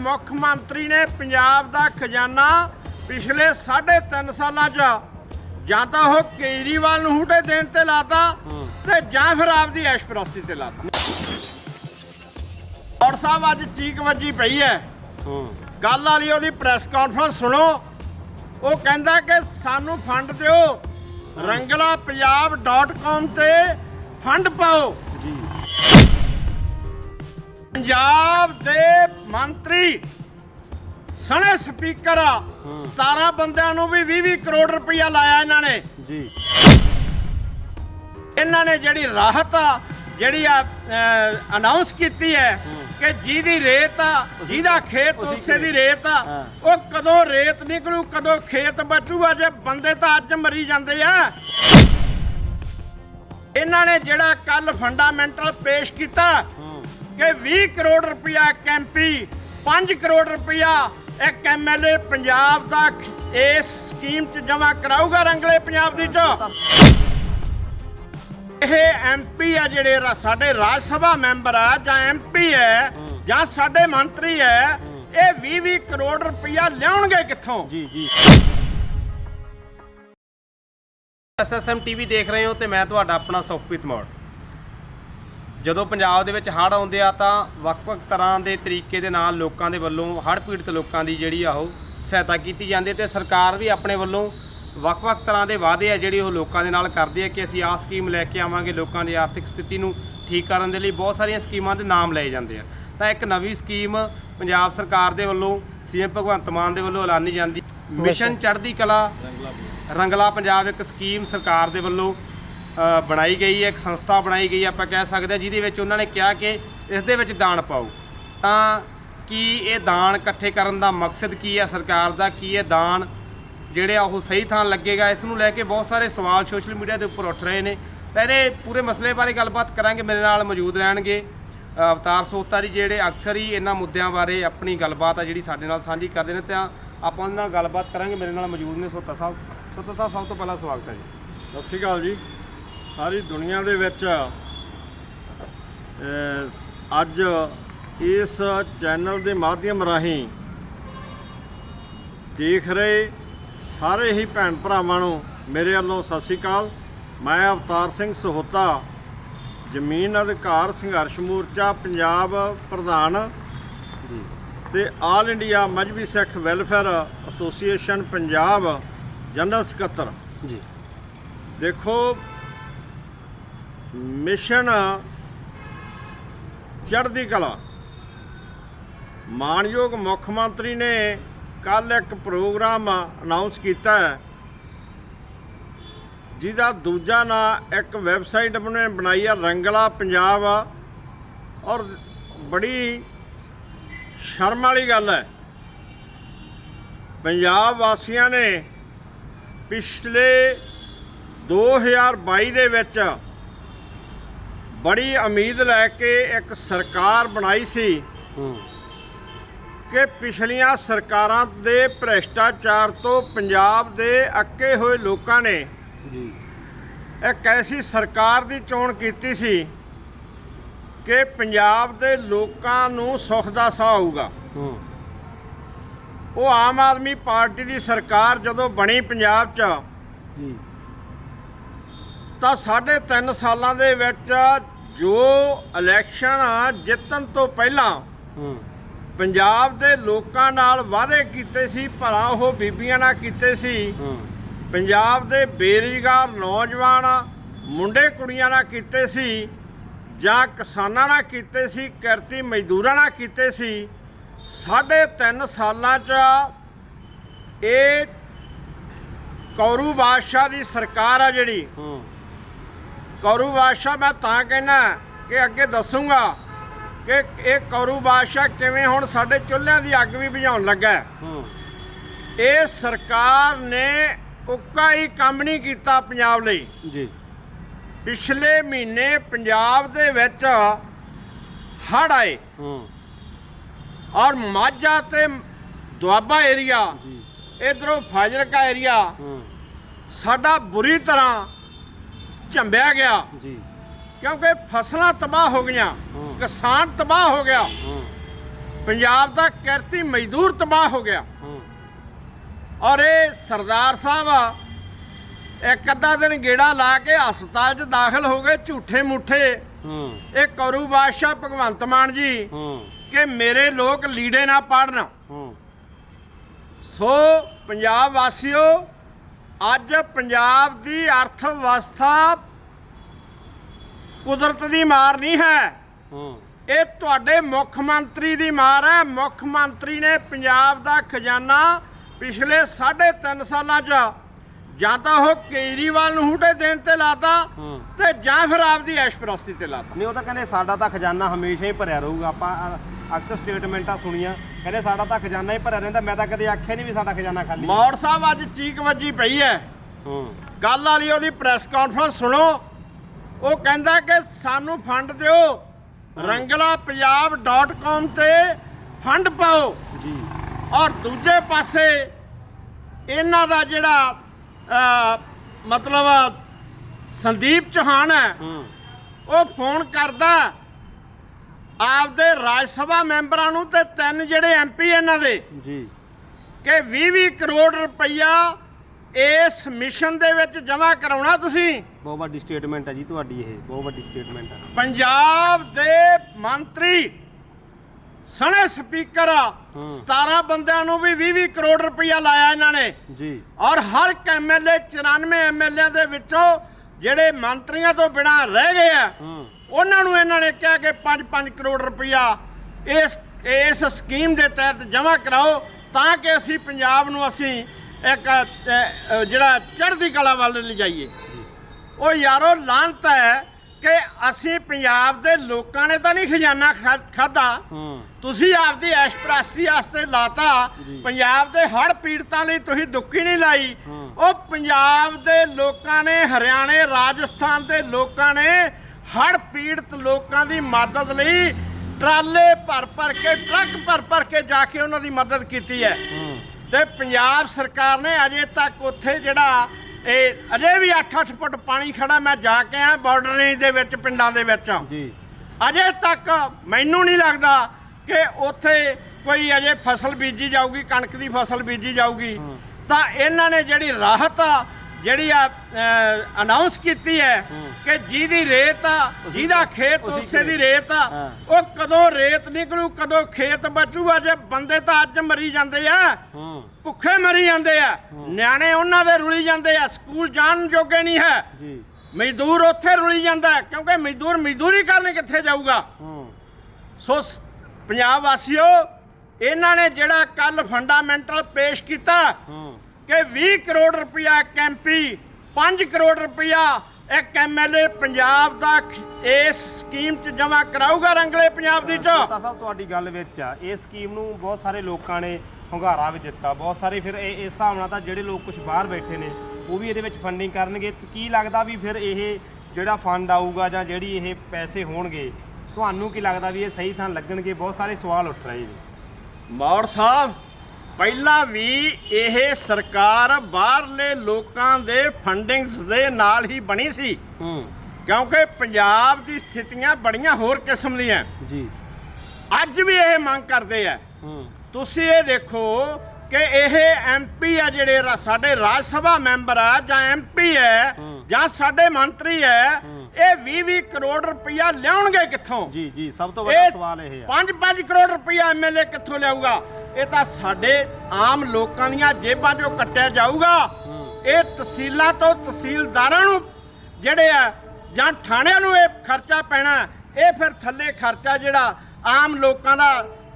ਮੁੱਖ ਮੰਤਰੀ ਨੇ ਪੰਜਾਬ ਦਾ ਖਜ਼ਾਨਾ ਪਿਛਲੇ 3.5 ਸਾਲਾਂ 'ਚ ਜਾਂ ਤਾਂ ਉਹ ਕੇਜਰੀਵਾਲ ਨੂੰ ਹੂਟੇ ਦੇਣ ਤੇ ਲਾਤਾ ਤੇ ਜਾਂ ਫਿਰ ਆਪਦੀ ਐਸ਼ਪ੍ਰਸਤੀ ਤੇ ਲਾਤਾ। ਔਰ ਸਾਹਿਬ ਅੱਜ ਚੀਕ ਵੱਜੀ ਪਈ ਹੈ। ਗੱਲ ਵਾਲੀ ਉਹਦੀ ਪ੍ਰੈਸ ਕਾਨਫਰੰਸ ਸੁਣੋ। ਉਹ ਕਹਿੰਦਾ ਕਿ ਸਾਨੂੰ ਫੰਡ ਦਿਓ। ਰੰਗਲਾਪੰਜਾਬ.com ਤੇ ਫੰਡ ਪਾਓ। ਪੰਜਾਬ ਦੇ ਮੰਤਰੀ ਸਣੇ ਸਪੀਕਰ 17 ਬੰਦਿਆਂ ਨੂੰ ਵੀ 20 20 ਕਰੋੜ ਰੁਪਇਆ ਲਾਇਆ ਇਹਨਾਂ ਨੇ। ਜੀ। ਇਹਨਾਂ ਨੇ ਜਿਹੜੀ ਰਾਹਤ ਆ ਜਿਹੜੀ ਆ ਅਨਾਉਂਸ ਕੀਤੀ ਹੈ ਕਿ ਜਿਹਦੀ ਰੇਤ ਆ ਜਿਹਦਾ ਖੇਤ ਉਸੀ ਦੀ ਰੇਤ ਆ। ਉਹ ਕਦੋਂ ਰੇਤ ਨਿਕਲੂ ਕਦੋਂ ਖੇਤ ਬਚੂਗਾ ਜੇ ਬੰਦੇ ਤਾਂ ਅੱਜ ਮਰੀ ਜਾਂਦੇ ਆ। ਇਹਨਾਂ ਨੇ ਜਿਹੜਾ ਕੱਲ ਫੰਡਾਮੈਂਟਲ ਪੇਸ਼ ਕੀਤਾ ਕਿ 20 ਕਰੋੜ ਰੁਪਇਆ ਇੱਕ ਐਮਪੀ 5 ਕਰੋੜ ਰੁਪਇਆ ਇੱਕ ਐਮਐਲਏ ਪੰਜਾਬ ਦਾ ਇਸ ਸਕੀਮ 'ਚ ਜਮ੍ਹਾਂ ਕਰਾਊਗਾ ਰੰਗਲੇ ਪੰਜਾਬ ਦੀ 'ਚ। ਇਹ ਐਮਪੀ ਆ ਜਿਹੜੇ ਸਾਡੇ ਰਾਜ ਸਭਾ ਮੈਂਬਰ ਆ ਜਾਂ ਐਮਪੀ ਹੈ ਜਾਂ ਸਾਡੇ ਮੰਤਰੀ ਹੈ ਇਹ 20 20 ਕਰੋੜ ਰੁਪਇਆ ਲਿਆਉਣਗੇ ਕਿੱਥੋਂ? ਜੀ ਜੀ। ਐਸਐਸਐਮ ਟੀਵੀ ਦੇਖ ਰਹੇ ਹੋ ਤੇ ਮੈਂ ਤੁਹਾਡਾ ਆਪਣਾ ਸੁਖਪ੍ਰੀਤ ਮੌੜ। ਜਦੋਂ ਪੰਜਾਬ ਦੇ ਵਿੱਚ ਹੜ੍ਹ ਆਉਂਦੇ ਆ ਤਾਂ ਵੱਖ-ਵੱਖ ਤਰ੍ਹਾਂ ਦੇ ਤਰੀਕੇ ਦੇ ਨਾਲ ਲੋਕਾਂ ਦੇ ਵੱਲੋਂ, ਹੜ੍ਹ ਪੀੜਤ ਲੋਕਾਂ ਦੀ ਜਿਹੜੀ ਆ ਉਹ ਸਹਾਇਤਾ ਕੀਤੀ ਜਾਂਦੀ ਹੈ ਤੇ ਸਰਕਾਰ ਵੀ ਆਪਣੇ ਵੱਲੋਂ ਵੱਖ-ਵੱਖ ਤਰ੍ਹਾਂ ਦੇ ਵਾਅਦੇ ਆ ਜਿਹੜੇ ਉਹ ਲੋਕਾਂ ਦੇ ਨਾਲ ਕਰਦੀ ਹੈ ਕਿ ਅਸੀਂ ਆਹ ਸਕੀਮ ਲੈ ਕੇ ਆਵਾਂਗੇ ਲੋਕਾਂ ਦੀ ਆਰਥਿਕ ਸਥਿਤੀ ਨੂੰ ਠੀਕ ਕਰਨ ਦੇ ਲਈ। ਬਹੁਤ ਸਾਰੀਆਂ ਸਕੀਮਾਂ ਦੇ ਨਾਮ ਲਏ ਜਾਂਦੇ ਆ। ਤਾਂ ਇੱਕ ਨਵੀਂ ਸਕੀਮ ਪੰਜਾਬ ਸਰਕਾਰ ਦੇ ਵੱਲੋਂ, ਸੀਐਮ ਭਗਵੰਤ ਮਾਨ ਦੇ ਵੱਲੋਂ ਐਲਾਨੀ ਜਾਂਦੀ। ਮਿਸ਼ਨ ਚੜ੍ਹਦੀ ਕਲਾ ਰੰਗਲਾ ਪੰਜਾਬ ਇੱਕ ਸਕੀਮ ਸਰਕਾਰ ਦੇ ਵੱਲੋਂ ਬਣਾਈ ਗਈ ਹੈ, ਇੱਕ ਸੰਸਥਾ ਬਣਾਈ ਗਈ ਆਪਾਂ ਕਹਿ ਸਕਦੇ ਹਾਂ, ਜਿਹਦੇ ਵਿੱਚ ਉਹਨਾਂ ਨੇ ਕਿਹਾ ਕਿ ਇਸ ਦੇ ਵਿੱਚ ਦਾਨ ਪਾਓ। ਤਾਂ ਕੀ ਇਹ ਦਾਨ ਇਕੱਠੇ ਕਰਨ ਦਾ ਮਕਸਦ ਕੀ ਹੈ, ਸਰਕਾਰ ਦਾ ਕੀ ਇਹ ਦਾਨ ਜਿਹੜੇ ਆ ਉਹ ਸਹੀ ਥਾਂ ਲੱਗੇਗਾ? ਇਸ ਨੂੰ ਲੈ ਕੇ ਬਹੁਤ ਸਾਰੇ ਸਵਾਲ ਸੋਸ਼ਲ ਮੀਡੀਆ ਦੇ ਉੱਪਰ ਉੱਠ ਰਹੇ ਨੇ। ਤਾਂ ਇਹਦੇ ਪੂਰੇ ਮਸਲੇ ਬਾਰੇ ਗੱਲਬਾਤ ਕਰਾਂਗੇ, ਮੇਰੇ ਨਾਲ ਮੌਜੂਦ ਰਹਿਣਗੇ। ਅਵਤਾਰ ਸੋਤਾ ਜੀ ਜਿਹੜੇ ਅਕਸਰ ਹੀ ਇਹਨਾਂ ਮੁੱਦਿਆਂ ਬਾਰੇ ਆਪਣੀ ਗੱਲਬਾਤ ਆ ਜਿਹੜੀ ਸਾਡੇ ਨਾਲ ਸਾਂਝੀ ਕਰਦੇ ਨੇ। ਤਾਂ ਆਪਾਂ ਉਹਨਾਂ ਨਾਲ ਗੱਲਬਾਤ ਕਰਾਂਗੇ। ਮੇਰੇ ਨਾਲ ਮੌਜੂਦ ਨੇ ਸੋਤਾ ਸਾਹਿਬ। ਸੋਤਾ ਸਾਹਿਬ, ਸਭ ਤੋਂ ਪਹਿਲਾਂ ਸਵਾਗਤ ਹੈ ਜੀ। ਸਤਿ ਸ਼੍ਰੀ ਅਕਾਲ ਜੀ। ਸਾਰੀ ਦੁਨੀਆ ਦੇ ਵਿੱਚ ਅੱਜ ਇਸ ਚੈਨਲ ਦੇ ਮਾਧਿਅਮ ਰਾਹੀਂ ਦੇਖ ਰਹੇ ਸਾਰੇ ਹੀ ਭੈਣ ਭਰਾਵਾਂ ਨੂੰ ਮੇਰੇ ਵੱਲੋਂ ਸਤਿ ਸ਼੍ਰੀ ਅਕਾਲ। ਮੈਂ ਅਵਤਾਰ ਸਿੰਘ ਸਹੋਤਾ ਜ਼ਮੀਨ ਅਧਿਕਾਰ ਸੰਘਰਸ਼ ਮੋਰਚਾ ਪੰਜਾਬ ਪ੍ਰਧਾਨ ਤੇ all India Mazhabi Sikh welfare association Punjab general ਸਕੱਤਰ। ਜੀ। ਦੇਖੋ ਮਿਸ਼ਨ ਚੜ੍ਹਦੀ ਕਲਾ। ਮਾਨਯੋਗ ਮੁੱਖ ਮੰਤਰੀ ਨੇ ਕੱਲ ਇੱਕ ਪ੍ਰੋਗਰਾਮ ਅਨਾਉਂਸ ਕੀਤਾ ਹੈ, ਜਿਹਦਾ ਦੂਜਾ ਨਾਂ ਇੱਕ ਵੈਬਸਾਈਟ ਬਣੇ ਬਣਾਈ ਆ ਰੰਗਲਾ ਪੰਜਾਬ। ਔਰ ਬੜੀ ਸ਼ਰਮ ਵਾਲੀ ਗੱਲ ਹੈ, ਪੰਜਾਬ ਵਾਸੀਆਂ ਨੇ ਪਿਛਲੇ 2022 ਦੇ ਵਿੱਚ ਬੜੀ ਉਮੀਦ ਲੈ ਕੇ ਇੱਕ ਸਰਕਾਰ ਬਣਾਈ ਸੀ ਕਿ ਪਿਛਲੀਆਂ ਸਰਕਾਰਾਂ ਦੇ ਭ੍ਰਿਸ਼ਟਾਚਾਰ ਤੋਂ ਪੰਜਾਬ ਦੇ ਅੱਕੇ ਹੋਏ ਲੋਕਾਂ ਨੇ ਜੀ। ਇੱਕ ਐਸੀ ਸਰਕਾਰ ਦੀ ਚੋਣ ਕੀਤੀ ਸੀ ਕਿ ਪੰਜਾਬ ਦੇ ਲੋਕਾਂ ਨੂੰ ਸੁੱਖ ਦਾ ਸਾਹ ਆਊਗਾ। ਉਹ ਆਮ ਆਦਮੀ ਪਾਰਟੀ ਦੀ ਸਰਕਾਰ ਜਦੋਂ ਬਣੀ ਪੰਜਾਬ 'ਚ ਜੀ। ਤਾਂ ਸਾਢੇ ਤਿੰਨ ਸਾਲਾਂ ਦੇ ਵਿੱਚ ਜੋ ਇਲੈਕਸ਼ਨ ਜਿੱਤਣ ਤੋਂ ਪਹਿਲਾਂ ਪੰਜਾਬ ਦੇ ਲੋਕਾਂ ਨਾਲ ਵਾਅਦੇ ਕੀਤੇ ਸੀ ਭਲਾ ਉਹ ਬੀਬੀਆਂ ਨਾਲ ਕੀਤੇ ਸੀ। ਪੰਜਾਬ ਦੇ ਬੇਰੁਜ਼ਗਾਰ ਨੌਜਵਾਨ ਮੁੰਡੇ ਕੁੜੀਆਂ ਨਾਲ ਕੀਤੇ ਸੀ ਜਾਂ ਕਿਸਾਨਾਂ ਨਾਲ ਕੀਤੇ ਸੀ ਕਿਰਤੀ ਮਜ਼ਦੂਰਾਂ ਨਾਲ ਕੀਤੇ ਸੀ। ਸਾਢੇ ਤਿੰਨ ਸਾਲਾਂ 'ਚ ਇਹ ਕੌਰੂ ਬਾਦਸ਼ਾਹ ਦੀ ਸਰਕਾਰ ਆ ਜਿਹੜੀ ਹੂੰ। ਕੌਰੂ ਬਾਦਸ਼ਾਹ ਮੈਂ ਤਾਂ ਕਹਿਣਾ ਕਿ ਅੱਗੇ ਦੱਸੂਗਾ ਕਿ ਇਹ ਕੌਰੂ ਬਾਦਸ਼ਾਹ ਕਿਵੇਂ ਹੁਣ ਸਾਡੇ ਚੁੱਲ੍ਹਿਆਂ ਦੀ ਅੱਗ ਵੀ ਬੁਝਾਉਣ ਲੱਗਾ ਇਹ ਸਰਕਾਰ ਨੇ ਉੱਕਾ ਹੀ ਕੰਮ ਨਹੀਂ ਕੀਤਾ ਪੰਜਾਬ ਲਈ। ਜੀ। ਪਿਛਲੇ ਮਹੀਨੇ ਪੰਜਾਬ ਦੇ ਵਿੱਚ ਹੜ੍ਹ ਆਏ ਹੂੰ। ਔਰ ਮਾਝਾ ਤੇ ਦੁਆਬਾ ਏਰੀਆ ਜੀ। ਇਧਰੋਂ ਫਾਜ਼ਿਲਕਾ ਏਰੀਆ ਹੂੰ। ਸਾਡਾ ਬੁਰੀ ਤਰ੍ਹਾਂ ਝੰਬਿਆ ਗਿਆ। ਜੀ। ਕਿਉਂਕਿ ਫਸਲਾਂ ਤਬਾਹ ਹੋ ਗਈਆਂ। ਕਿਸਾਨ ਤਬਾਹ ਹੋ ਗਿਆ। ਪੰਜਾਬ ਦਾ ਕਿਰਤੀ ਮਜ਼ਦੂਰ ਤਬਾਹ ਹੋ ਗਿਆ। ਔਰ ਇਹ ਸਰਦਾਰ ਸਾਹਿਬ ਇੱਕ ਅੱਧਾ ਦਿਨ ਗੇੜਾ ਲਾ ਕੇ ਹਸਪਤਾਲ 'ਚ ਦਾਖਲ ਹੋ ਗਏ ਝੂਠੇ ਮੁੱਠੇ। ਹੂੰ। ਇਹ ਕਰੂ ਬਾਦਸ਼ਾਹ ਭਗਵੰਤ ਮਾਨ ਜੀ ਹੂੰ। ਕਿ ਮੇਰੇ ਲੋਕ ਲੀੜੇ ਨਾ ਪਾੜਨ। ਹੂੰ। ਸੋ ਪੰਜਾਬ ਵਾਸੀਓ ਅੱਜ ਪੰਜਾਬ ਦੀ ਅਰਥ ਵਿਵਸਥਾ ਕੁਦਰਤ ਦੀ ਮਾਰ ਨਹੀਂ ਹੈ। ਇਹ ਤੁਹਾਡੇ ਮੁੱਖ ਮੰਤਰੀ ਦੀ ਮਾਰ ਹੈ। ਮੁੱਖ ਮੰਤਰੀ ਨੇ ਪੰਜਾਬ ਦਾ ਖਜ਼ਾਨਾ ਪਿਛਲੇ 3.5 ਸਾਲਾਂ 'ਚ ਜਾਂ ਤਾਂ ਉਹ ਕੇਜਰੀਵਾਲ ਨੂੰ ਹੂਟੇ ਦੇਣ ਤੇ ਲਾਤਾ ਤੇ ਜਾਂ ਫਿਰ ਆਪਦੀ ਐਸ਼ਪ੍ਰਸਤੀ ਤੇ ਲਾਤਾ। ਨਹੀਂ ਉਹ ਤਾਂ ਕਹਿੰਦੇ ਸਾਡਾ ਤਾਂ ਖਜ਼ਾਨਾ ਹਮੇਸ਼ਾ ਹੀ ਭਰਿਆ ਰਹੂਗਾ। ਆਪਾਂ ਅਕਸਰ ਸਟੇਟਮੈਂਟਾਂ ਸੁਣੀਆਂ। ਕਹਿੰਦੇ ਸਾਡਾ ਤਾਂ ਖਜ਼ਾਨਾ ਹੀ ਭਰਿਆ ਰਹਿੰਦਾ ਮੈਂ ਤਾਂ ਕਦੇ ਆਖਿਆ ਨਹੀਂ ਵੀ ਸਾਡਾ ਖਜ਼ਾਨਾ ਖਾਲੀ। ਹੈ। ਮੌੜ ਸਾਹਿਬ ਅੱਜ ਚੀਕ ਵੱਜੀ ਪਈ ਹੈ। ਹੂੰ। ਕੱਲ ਵਾਲੀ ਉਹਦੀ ਪ੍ਰੈਸ ਕਾਨਫਰੰਸ ਸੁਣੋ। ਉਹ ਕਹਿੰਦਾ ਕਿ ਸਾਨੂੰ ਫੰਡ ਦਿਓ। ਰੰਗਲਾਪੰਜਾਬ.com ਤੇ ਫੰਡ ਪਾਓ। ਜੀ। ਔਰ ਦੂਜੇ ਪਾਸੇ ਇਹਨਾਂ ਦਾ ਜਿਹੜਾ ਮਤਲਬ ਸੰਦੀਪ ਚੌਹਾਨ ਹੈ ਹੂੰ। ਉਹ ਫੋਨ ਕਰਦਾ ਆਪਦੇ ਰਾਜ ਸਭਾ ਮੈਂਬਰਾਂ ਨੂੰ ਤੇ ਤਿੰਨ ਜਿਹੜੇ ਐਮਪੀ ਇਹਨਾਂ ਦੇ ਜੀ। ਕਿ 20-20 ਕਰੋੜ ਰੁਪਈਆ ਇਸ ਮਿਸ਼ਨ ਦੇ ਵਿੱਚ ਜਮ੍ਹਾਂ ਕਰਾਉਣਾ ਤੁਸੀਂ। ਬਹੁਤ ਵੱਡੀ ਸਟੇਟਮੈਂਟ ਹੈ ਜੀ ਤੁਹਾਡੀ ਇਹ ਬਹੁਤ ਵੱਡੀ ਸਟੇਟਮੈਂਟ ਹੈ। ਪੰਜਾਬ ਦੇ ਮੰਤਰੀ ਸਣੇ ਸਪੀਕਰ ਹੂੰ। 17 ਬੰਦਿਆਂ ਨੂੰ ਵੀ 20-20 ਕਰੋੜ ਰੁਪਈਆ ਲਾਇਆ ਇਹਨਾਂ ਨੇ। ਜੀ। ਔਰ ਹਰ ਐਮਐਲਏ 94 ਐਮਐਲਏ ਦੇ ਵਿੱਚੋਂ ਜਿਹੜੇ ਮੰਤਰੀਆਂ ਤੋਂ ਬਿਨਾਂ ਰਹਿ ਗਏ ਆ ਹੂੰ। ਉਹਨਾਂ ਨੂੰ ਇਹਨਾਂ ਨੇ ਕਿਹਾ ਕਿ 5-5 ਕਰੋੜ ਰੁਪਈਆ ਇਸ ਇਸ ਸਕੀਮ ਦੇ ਤਹਿਤ ਜਮ੍ਹਾਂ ਕਰਾਓ ਤਾਂ ਕਿ ਅਸੀਂ ਪੰਜਾਬ ਨੂੰ ਅਸੀਂ ਇੱਕ ਜਿਹੜਾ ਚੜ੍ਹਦੀ ਕਲਾ ਵੱਲ ਲਿਜਾਈਏ ਉਹ ਯਾਰੋ ਲਾਂਤ ਹੈ ਕਿ ਅਸੀਂ ਪੰਜਾਬ ਦੇ ਲੋਕਾਂ ਨੇ ਤਾਂ ਨਹੀਂ ਖਜ਼ਾਨਾ ਖਾਦਾ ਤੁਸੀਂ ਆਪਦੀ ਐਸ਼ਪ੍ਰਾਸੀ ਵਾਸਤੇ ਲਾਤਾ। ਪੰਜਾਬ ਦੇ ਹੜ੍ਹ ਪੀੜਤਾਂ ਲਈ ਤੁਸੀਂ ਦੁੱਕੀ ਨਹੀਂ ਲਾਈ। ਉਹ ਪੰਜਾਬ ਦੇ ਲੋਕਾਂ ਨੇ ਹਰਿਆਣੇ ਰਾਜਸਥਾਨ ਦੇ ਲੋਕਾਂ ਨੇ ਹੜ੍ਹ ਪੀੜਤ ਲੋਕਾਂ ਦੀ ਮਦਦ ਲਈ ਟਰਾਲੇ ਭਰ ਭਰ ਕੇ ਟਰੱਕ ਭਰ ਭਰ ਕੇ ਜਾ ਕੇ ਉਹਨਾਂ ਦੀ ਮਦਦ ਕੀਤੀ ਹੈ। ਤੇ ਪੰਜਾਬ ਸਰਕਾਰ ਨੇ ਅਜੇ ਤੱਕ ਉੱਥੇ ਜਿਹੜਾ ਇਹ ਅਜੇ ਵੀ 8-8 ਫੁੱਟ ਪਾਣੀ ਖੜਾ ਮੈਂ ਜਾ ਕੇ ਆ ਬਾਰਡਰ ਰੇਂਜ ਦੇ ਵਿੱਚ ਪਿੰਡਾਂ ਦੇ ਵਿੱਚ। ਜੀ। ਅਜੇ ਤੱਕ ਮੈਨੂੰ ਨਹੀਂ ਲੱਗਦਾ ਕਿ ਉੱਥੇ ਕੋਈ ਅਜੇ ਫਸਲ ਬੀਜੀ ਜਾਊਗੀ ਕਣਕ ਦੀ ਫਸਲ ਬੀਜੀ ਜਾਊਗੀ। ਤਾਂ ਇਹਨਾਂ ਨੇ ਜਿਹੜੀ ਰਾਹਤ ਆ ਜਿਹੜੀ ਆ ਅਨਾਉਂਸ ਕੀਤੀ ਹੈ। ਕਿ ਜਿਹਦੀ ਰੇਤ ਆ ਜਿਹਦਾ ਖੇਤ ਉਸੀ ਦੀ ਰੇਤ ਆ। ਉਹ ਕਦੋਂ ਰੇਤ ਨਿਕਲੂ ਕਦੋਂ ਖੇਤ ਬਚੂਗਾ ਜੇ ਬੰਦੇ ਤਾਂ ਅੱਜ ਮਰੀ ਜਾਂਦੇ ਆ। ਭੁੱਖੇ ਮਰੀ ਜਾਂਦੇ ਆ। ਨਿਆਣੇ ਉਹਨਾਂ ਦੇ ਰੁਲੀ ਜਾਂਦੇ ਆ ਸਕੂਲ ਜਾਣ ਜੋਗੇ ਨਹੀਂ ਹੈ। ਜੀ। ਮਜ਼ਦੂਰ ਉੱਥੇ ਰੁਲੀ ਜਾਂਦਾ ਕਿਉਂਕਿ ਮਜ਼ਦੂਰ ਮਜ਼ਦੂਰੀ ਕਰਨ ਕਿੱਥੇ ਜਾਊਗਾ? ਸੋ ਪੰਜਾਬ ਵਾਸੀਓ ਇਹਨਾਂ ਨੇ ਜਿਹੜਾ ਕੱਲ ਫੰਡਾਮੈਂਟਲ ਪੇਸ਼ ਕੀਤਾ ਕਿ 20 ਕਰੋੜ ਰੁਪਇਆ ਇੱਕ ਐਮਪੀ 5 ਕਰੋੜ ਰੁਪਇਆ ਇੱਕ ਐਮਐਲਏ ਪੰਜਾਬ ਦਾ ਇਸ ਸਕੀਮ 'ਚ ਜਮ੍ਹਾਂ ਕਰਾਊਗਾ ਰੰਗਲੇ ਪੰਜਾਬ ਦੀ 'ਚ। ਤਾਂ ਸਾਹਿਬ ਤੁਹਾਡੀ ਗੱਲ ਵਿੱਚ ਆ। ਇਸ ਸਕੀਮ ਨੂੰ ਬਹੁਤ ਸਾਰੇ ਲੋਕਾਂ ਨੇ ਹੁੰਗਾਰਾ ਵੀ ਦਿੱਤਾ। ਬਹੁਤ ਸਾਰੇ ਫਿਰ ਇਹ ਇਸ ਹਿਸਾਬ ਨਾਲ ਤਾਂ ਜਿਹੜੇ ਲੋਕ ਕੁਝ ਬਾਹਰ ਬੈਠੇ ਨੇ ਉਹ ਵੀ ਇਹਦੇ ਵਿੱਚ ਫੰਡਿੰਗ ਕਰਨਗੇ। ਤੇ ਕੀ ਲੱਗਦਾ ਵੀ ਫਿਰ ਇਹ ਜਿਹੜਾ ਫੰਡ ਆਊਗਾ ਜਾਂ ਜਿਹੜੀ ਇਹ ਪੈਸੇ ਹੋਣਗੇ ਤੁਹਾਨੂੰ ਕੀ ਲੱਗਦਾ ਵੀ ਇਹ ਸਹੀ ਥਾਂ ਲੱਗਣਗੇ? ਬਹੁਤ ਸਾਰੇ ਸਵਾਲ ਉੱਠ ਰਹੇ ਨੇ। ਮੌੜ ਸਾਹਿਬ ਪਹਿਲਾਂ ਵੀ ਇਹ ਸਰਕਾਰ ਬਾਹਰਲੇ ਲੋਕਾਂ ਦੇ ਫੰਡਿੰਗਸ ਦੇ ਨਾਲ ਹੀ ਬਣੀ ਸੀ। ਹੂੰ। ਕਿਉਂਕਿ ਪੰਜਾਬ ਦੀ ਸਥਿਤੀਆਂ ਬੜੀਆਂ ਹੋਰ ਕਿਸਮ ਦੀਆਂ। ਜੀ। ਅੱਜ ਵੀ ਇਹ ਮੰਗ ਕਰਦੇ ਆ। ਹੂੰ। ਤੁਸੀਂ ਇਹ ਦੇਖੋ ਕਿ ਇਹ ਐਮਪੀ ਆ ਜਿਹੜੇ ਸਾਡੇ ਰਾਜ ਸਭਾ ਮੈਂਬਰ ਆ ਜਾਂ ਐਮਪੀ ਹੈ ਹੂੰ। ਜਾਂ ਸਾਡੇ ਮੰਤਰੀ ਹੈ ਹੂੰ। ਇਹ 20-20 ਕਰੋੜ ਰੁਪਇਆ ਲਿਆਉਣਗੇ ਕਿੱਥੋਂ? ਜੀ ਜੀ। ਸਭ ਤੋਂ ਵੱਡਾ ਸਵਾਲ ਇਹ ਆ। 5-5 ਕਰੋੜ ਰੁਪਇਆ ਐਮਐਲਏ ਕਿੱਥੋਂ ਲਿਆਊਗਾ? ਇਹ ਤਾਂ ਸਾਡੇ ਆਮ ਲੋਕਾਂ ਦੀਆਂ ਜੇਬਾਂ 'ਚੋਂ ਕੱਟਿਆ ਜਾਊਗਾ। ਇਹ ਤਹਿਸੀਲਾਂ ਤੋਂ ਤਹਿਸੀਲਦਾਰਾਂ ਨੂੰ ਜਿਹੜੇ ਆ ਜਾਂ ਥਾਣਿਆਂ ਨੂੰ ਇਹ ਖਰਚਾ ਪੈਣਾ ਇਹ ਫਿਰ ਥੱਲੇ ਖਰਚਾ ਜਿਹੜਾ ਆਮ ਲੋਕਾਂ ਦਾ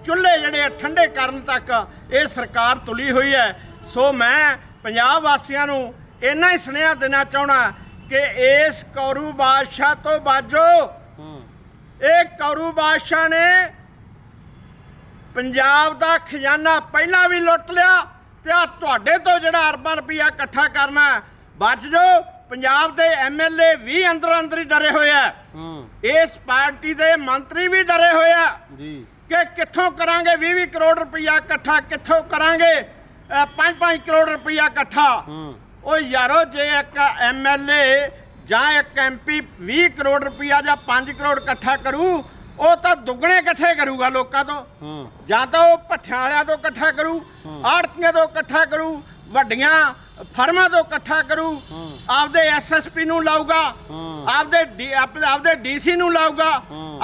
ਚੁੱਲ੍ਹੇ ਜਿਹੜੇ ਠੰਡੇ ਕਰਨ ਤੱਕ ਇਹ ਸਰਕਾਰ ਤੁਲੀ ਹੋਈ ਹੈ। ਸੋ ਮੈਂ ਪੰਜਾਬ ਵਾਸੀਆਂ ਨੂੰ ਇੰਨਾ ਹੀ ਸੁਨੇਹਾ ਦੇਣਾ ਚਾਹਣਾ ਕਿ ਇਸ ਕੌਰੂ ਬਾਦਸ਼ਾਹ ਤੋਂ ਬਾਜੋ ਇਹ ਕੌਰੂ ਬਾਦਸ਼ਾਹ ਨੇ ਪੰਜਾਬ ਦਾ ਖਜ਼ਾਨਾ ਪਹਿਲਾਂ ਵੀ ਲੁੱਟ ਲਿਆ ਤੇ ਆ ਤੁਹਾਡੇ ਤੋਂ ਜਿਹੜਾ ਅਰਬਾਂ ਰੁਪਇਆ ਇਕੱਠਾ ਕਰਨਾ ਬਚ ਜਾਓ ਪੰਜਾਬ ਦੇ ਐਮਐਲਏ ਵੀ ਅੰਦਰ ਅੰਦਰ ਹੀ ਡਰੇ ਹੋਏ ਆ। ਹੂੰ। ਇਸ ਪਾਰਟੀ ਦੇ ਮੰਤਰੀ ਵੀ ਡਰੇ ਹੋਏ ਆ। ਜੀ। ਕਿ ਕਿੱਥੋਂ ਕਰਾਂਗੇ 20-20 ਕਰੋੜ ਰੁਪਇਆ ਇਕੱਠਾ ਕਿੱਥੋਂ ਕਰਾਂਗੇ 5-5 ਕਰੋੜ ਰੁਪਇਆ ਇਕੱਠਾ? ਉਹ ਯਾਰੋ ਜੇ ਇੱਕ ਐਮਐਲਏ ਜਾਂ ਇੱਕ ਐਮਪੀ 20 ਕਰੋੜ ਰੁਪਇਆ ਜਾਂ 5 ਕਰੋੜ ਇਕੱਠਾ ਕਰੂ ਉਹ ਤਾਂ ਦੁੱਗਣੇ ਇਕੱਠੇ ਕਰੂਗਾ ਲੋਕਾਂ ਤੋਂ ਹੂੰ ਜਾਂ ਤਾਂ ਉਹ ਭੱਠਿਆਂ ਵਾਲਿਆਂ ਤੋਂ ਇਕੱਠਾ ਕਰੂ ਆੜਤੀਆਂ ਤੋਂ ਇਕੱਠਾ ਕਰੂ ਵੱਡੀਆਂ ਫਰਮਾਂ ਤੋਂ ਇਕੱਠਾ ਕਰੂ। ਆਪਦੇ ਐਸਐਸਪੀ ਨੂੰ ਲਾਊਗਾ। ਆਪਦੇ ਆਪਦੇ ਡੀਸੀ ਨੂੰ ਲਾਊਗਾ।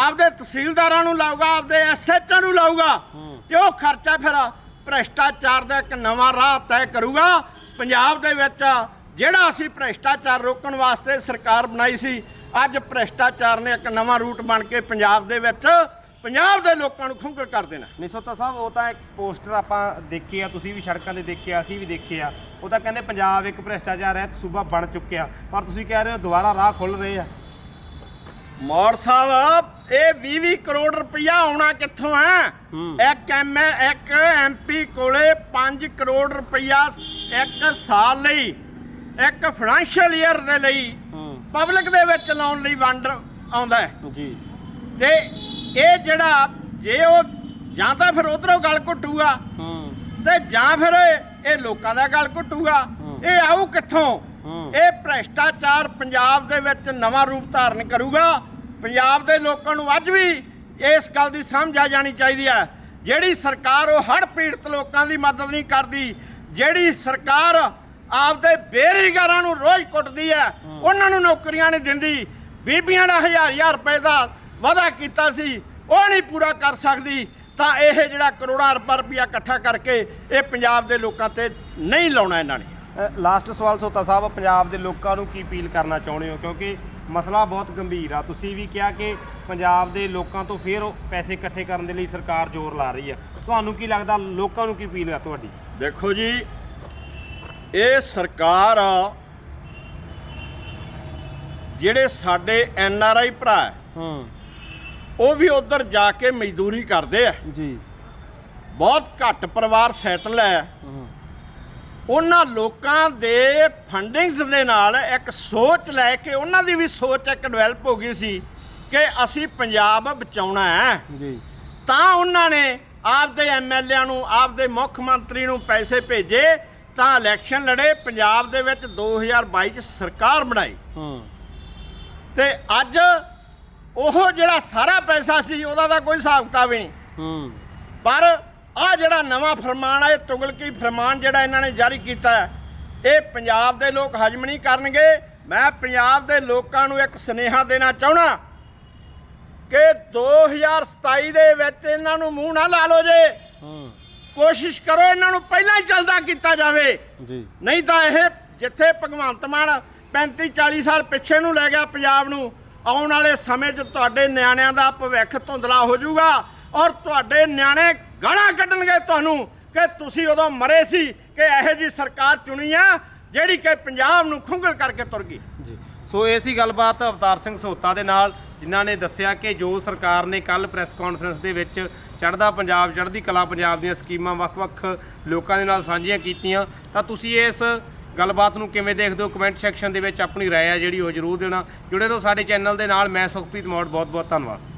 ਆਪਦੇ ਤਹਿਸੀਲਦਾਰਾਂ ਨੂੰ ਲਾਊਗਾ ਆਪਦੇ ਐਸਐਚਓ ਨੂੰ ਲਾਊਗਾ। ਤੇ ਉਹ ਖਰਚਾ ਫਿਰ ਭ੍ਰਿਸ਼ਟਾਚਾਰ ਦਾ ਇੱਕ ਨਵਾਂ ਰਾਹ ਤੈਅ ਕਰੂਗਾ ਪੰਜਾਬ ਦੇ ਵਿੱਚ ਜਿਹੜਾ ਅਸੀਂ ਭ੍ਰਿਸ਼ਟਾਚਾਰ ਰੋਕਣ ਵਾਸਤੇ ਸਰਕਾਰ ਬਣਾਈ ਸੀ ਅੱਜ ਭ੍ਰਿਸ਼ਟਾਚਾਰ ਨੇ ਇੱਕ ਨਵਾਂ ਰੂਟ ਬਣ ਕੇ ਪੰਜਾਬ ਦੇ ਵਿੱਚ ਪੰਜਾਬ ਦੇ ਲੋਕਾਂ ਨੂੰ ਖੁੰਗਲ ਕਰ ਦੇਣਾ। ਨਿਸੋਤਾ ਸਾਹਿਬ ਉਹ ਤਾਂ ਇੱਕ ਪੋਸਟਰ ਆਪਾਂ ਦੇਖੇ ਆ ਤੁਸੀਂ ਵੀ ਸੜਕਾਂ ਤੇ ਦੇਖੇ ਆ ਅਸੀਂ ਵੀ ਦੇਖੇ ਆ ਉਹ ਤਾਂ ਕਹਿੰਦੇ ਪੰਜਾਬ ਇੱਕ ਭ੍ਰਿਸ਼ਟਾਚਾਰ ਹੈ ਸੂਬਾ ਬਣ ਚੁੱਕਿਆ। ਪਰ ਤੁਸੀਂ ਕਹਿ ਰਹੇ ਹੋ ਦੁਬਾਰਾ ਰਾਹ ਖੁੱਲ ਰਹੇ ਆ। ਮੌੜ ਸਾਹਿਬ ਇਹ 20-20 ਕਰੋੜ ਰੁਪਇਆ ਆਉਣਾ ਕਿੱਥੋਂ ਹੂੰ। ਇੱਕ ਐਮ ਇੱਕ ਐਮਪੀ ਕੋਲੇ 5 ਕਰੋੜ ਰੁਪਇਆ ਇੱਕ ਸਾਲ ਲਈ ਇੱਕ ਫਾਈਨੈਂਸ਼ੀਅਲ ਈਅਰ ਦੇ ਲਈ ਪਬਲਿਕ ਦੇ ਵਿੱਚ ਲਾਉਣ ਲਈ ਵੰਡ ਆਉਂਦਾ ਹੈ। ਜੀ। ਤੇ ਇਹ ਜਿਹੜਾ ਜੇ ਉਹ ਜਾਂ ਤਾਂ ਫਿਰ ਉਧਰੋਂ ਗਲ ਘੁੱਟੂਗਾ ਹੂੰ। ਤੇ ਜਾਂ ਫਿਰ ਇਹ ਲੋਕਾਂ ਦਾ ਗਲ ਘੁੱਟੂਗਾ। ਇਹ ਆਊ ਕਿੱਥੋਂ। ਇਹ ਭ੍ਰਿਸ਼ਟਾਚਾਰ ਪੰਜਾਬ ਦੇ ਵਿੱਚ ਨਵਾਂ ਰੂਪ ਧਾਰਨ ਕਰੂਗਾ। ਪੰਜਾਬ ਦੇ ਲੋਕਾਂ ਨੂੰ ਅੱਜ ਵੀ ਇਸ ਗੱਲ ਦੀ ਸਮਝ ਆ ਜਾਣੀ ਚਾਹੀਦੀ ਹੈ। ਜਿਹੜੀ ਸਰਕਾਰ ਉਹ ਹੜ੍ਹ ਪੀੜਤ ਲੋਕਾਂ ਦੀ ਮਦਦ ਨਹੀਂ ਕਰਦੀ ਜਿਹੜੀ ਸਰਕਾਰ ਆਪਦੇ ਬੇਰੁਜ਼ਗਾਰਾਂ ਨੂੰ ਰੋਜ਼ ਕੁੱਟਦੀ ਹੈ। ਉਹਨਾਂ ਨੂੰ ਨੌਕਰੀਆਂ ਨਹੀਂ ਦਿੰਦੀ। ਬੀਬੀਆਂ ਦਾ ਹਜ਼ਾਰ ਹਜ਼ਾਰ ਰੁਪਏ ਦਾ ਵਾਅਦਾ ਕੀਤਾ ਸੀ। ਉਹ ਨਹੀਂ ਪੂਰਾ ਕਰ ਸਕਦੀ। ਤਾਂ ਇਹ ਜਿਹੜਾ ਕਰੋੜਾਂ ਰੁਪਏ ਰੁਪਇਆ ਇਕੱਠਾ ਕਰਕੇ ਇਹ ਪੰਜਾਬ ਦੇ ਲੋਕਾਂ ਤੇ ਨਹੀਂ ਲਾਉਣਾ ਇਹਨਾਂ ਨੇ। ਲਾਸਟ ਸਵਾਲ ਸੋਤਾ ਸਾਹਿਬ ਪੰਜਾਬ ਦੇ ਲੋਕਾਂ ਨੂੰ ਕੀ ਅਪੀਲ ਕਰਨਾ ਚਾਹੁੰਦੇ ਹੋ? ਕਿਉਂਕਿ ਮਸਲਾ ਬਹੁਤ ਗੰਭੀਰ ਆ। ਤੁਸੀਂ ਵੀ ਕਿਹਾ ਕਿ ਪੰਜਾਬ ਦੇ ਲੋਕਾਂ ਤੋਂ ਫਿਰ ਪੈਸੇ ਇਕੱਠੇ ਕਰਨ ਦੇ ਲਈ ਸਰਕਾਰ ਜ਼ੋਰ ਲਾ ਰਹੀ ਆ ਤੁਹਾਨੂੰ ਕੀ ਲੱਗਦਾ? ਲੋਕਾਂ ਨੂੰ ਕੀ ਅਪੀਲ ਆ ਤੁਹਾਡੀ? ਦੇਖੋ ਜੀ ਇਹ ਸਰਕਾਰ ਜਿਹੜੇ ਸਾਡੇ ਐਨ ਆਰ ਆਈ ਭਰਾ ਹੈ, ਹੂੰ। ਉਹ ਵੀ ਉਧਰ ਜਾ ਕੇ ਮਜ਼ਦੂਰੀ ਕਰਦੇ ਆ। ਜੀ। ਬਹੁਤ ਘੱਟ ਪਰਿਵਾਰ ਸੈਟਲ ਹੈ। ਉਹਨਾਂ ਲੋਕਾਂ ਦੇ ਫੰਡਿੰਗਸ ਦੇ ਨਾਲ ਇੱਕ ਸੋਚ ਲੈ ਕੇ ਉਹਨਾਂ ਦੀ ਵੀ ਸੋਚ ਇੱਕ ਡਿਵੈਲਪ ਹੋ ਗਈ ਸੀ ਕਿ ਅਸੀਂ ਪੰਜਾਬ ਬਚਾਉਣਾ ਹੈ। ਜੀ। ਤਾਂ ਉਹਨਾਂ ਨੇ ਆਪਦੇ ਐਮਐਲਏਆਂ ਨੂੰ ਆਪਦੇ ਮੁੱਖ ਮੰਤਰੀ ਨੂੰ ਪੈਸੇ ਭੇਜੇ ਤਾਂ ਇਲੈਕਸ਼ਨ ਲੜੇ ਪੰਜਾਬ ਦੇ ਵਿੱਚ 2022 ਚ ਸਰਕਾਰ ਬਣਾਈ। ਹੂੰ। ਤੇ ਅੱਜ ਉਹ ਜਿਹੜਾ ਸਾਰਾ ਪੈਸਾ ਸੀ ਉਹਦਾ ਤਾਂ ਕੋਈ ਹਿਸਾਬ ਕਿਤਾਬ ਨਹੀਂ। ਹੂੰ। ਪਰ ਆ ਜਿਹੜਾ ਨਵਾਂ ਫਰਮਾਨ ਹੈ ਇਹ ਤੁਗਲਕੀ ਫਰਮਾਨ ਜਿਹੜਾ ਇਹਨਾਂ ਨੇ ਜਾਰੀ ਕੀਤਾ ਹੈ ਇਹ ਪੰਜਾਬ ਦੇ ਲੋਕ ਹਜਮ ਨਹੀਂ ਕਰਨਗੇ। ਮੈਂ ਪੰਜਾਬ ਦੇ ਲੋਕਾਂ ਨੂੰ ਇੱਕ ਸੁਨੇਹਾ ਦੇਣਾ ਚਾਹਣਾ ਕਿ 2027 ਦੇ ਵਿੱਚ ਇਹਨਾਂ ਨੂੰ ਮੂੰਹ ਨਾ ਲਾ ਲਓ ਜੇ। ਹੂੰ। ਕੋਸ਼ਿਸ਼ ਕਰੋ ਇਹਨਾਂ ਨੂੰ ਪਹਿਲਾਂ ਹੀ ਚਲਦਾ ਕੀਤਾ ਜਾਵੇ। ਜੀ। ਨਹੀਂ ਤਾਂ ਇਹ ਜਿੱਥੇ ਭਗਵੰਤ ਮਾਨ 35 40 ਸਾਲ ਪਿੱਛੇ ਨੂੰ ਲੈ ਗਿਆ ਪੰਜਾਬ ਨੂੰ ਆਉਣ ਵਾਲੇ ਸਮੇਂ 'ਚ ਤੁਹਾਡੇ ਨਿਆਣਿਆਂ ਦਾ ਭਵਿੱਖ ਧੁੰਦਲਾ ਹੋ ਜਾਊਗਾ ਔਰ ਤੁਹਾਡੇ ਨਿਆਣੇ ਗਾਲਾਂ ਕੱਢਣਗੇ ਤੁਹਾਨੂੰ ਕਿ ਤੁਸੀਂ ਉਦੋਂ ਮਰੇ ਸੀ ਕਿ ਇਹੋ ਜੀ ਸਰਕਾਰ ਚੁਣੀ ਆ ਜਿਹੜੀ ਕਿ ਪੰਜਾਬ ਨੂੰ ਖੁੰਗਲ ਕਰਕੇ ਤੁਰ ਗਈ। ਜੀ। ਸੋ ਇਹ ਸੀ ਗੱਲਬਾਤ ਅਵਤਾਰ ਸਿੰਘ ਸੋਤਾ ਦੇ ਨਾਲ ਜਿਨ੍ਹਾਂ ਨੇ ਦੱਸਿਆ ਕਿ ਜੋ ਸਰਕਾਰ ਨੇ ਕੱਲ ਪ੍ਰੈਸ ਕਾਨਫਰੰਸ ਦੇ ਵਿੱਚ ਚੜ੍ਹਦਾ ਪੰਜਾਬ, ਚੜ੍ਹਦੀ ਕਲਾ ਪੰਜਾਬ ਦੀਆਂ ਸਕੀਮਾਂ ਵੱਖ-ਵੱਖ ਲੋਕਾਂ ਦੇ ਨਾਲ ਸਾਂਝੀਆਂ ਕੀਤੀਆਂ। ਤਾਂ ਤੁਸੀਂ ਇਸ ਗੱਲਬਾਤ ਨੂੰ ਕਿਵੇਂ ਦੇਖਦੇ ਹੋ? ਕਮੈਂਟ ਸੈਕਸ਼ਨ ਦੇ ਵਿੱਚ ਆਪਣੀ ਰਾਏ ਆ ਜਿਹੜੀ ਉਹ ਜ਼ਰੂਰ ਦੇਣਾ। ਜੁੜੇ ਰਹੋ ਸਾਡੇ ਚੈਨਲ ਦੇ ਨਾਲ। ਮੈਂ ਸੁਖਪ੍ਰੀਤ ਮੌੜ। ਬਹੁਤ-ਬਹੁਤ ਧੰਨਵਾਦ।